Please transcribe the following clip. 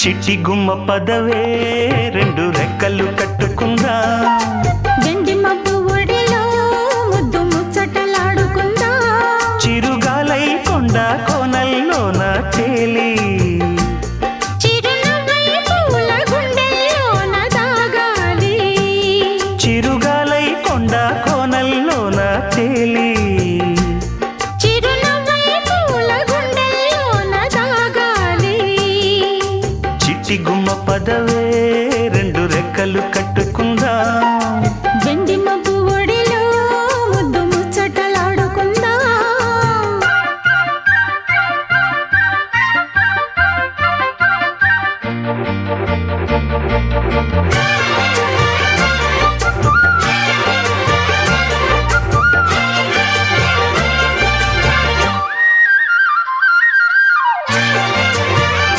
చిట్టి గుమ్మ పదవే రెండు రెక్కలు కట్టుకుందా. వెండి మబ్బు ఒడిలో ముద్దు ముచ్చటలాడుకుందా. చిరుగాలై కొండ కోనల్లోన తేలి. చిరునవ్వై పూల గుండెల్లోన దాగాలి. చిరుగాలై పిచ్చి గుమ్మ పదవే రెండు రెక్కలు కట్టుకుందా వెండి మబ్బు ఒడిలో Yeah.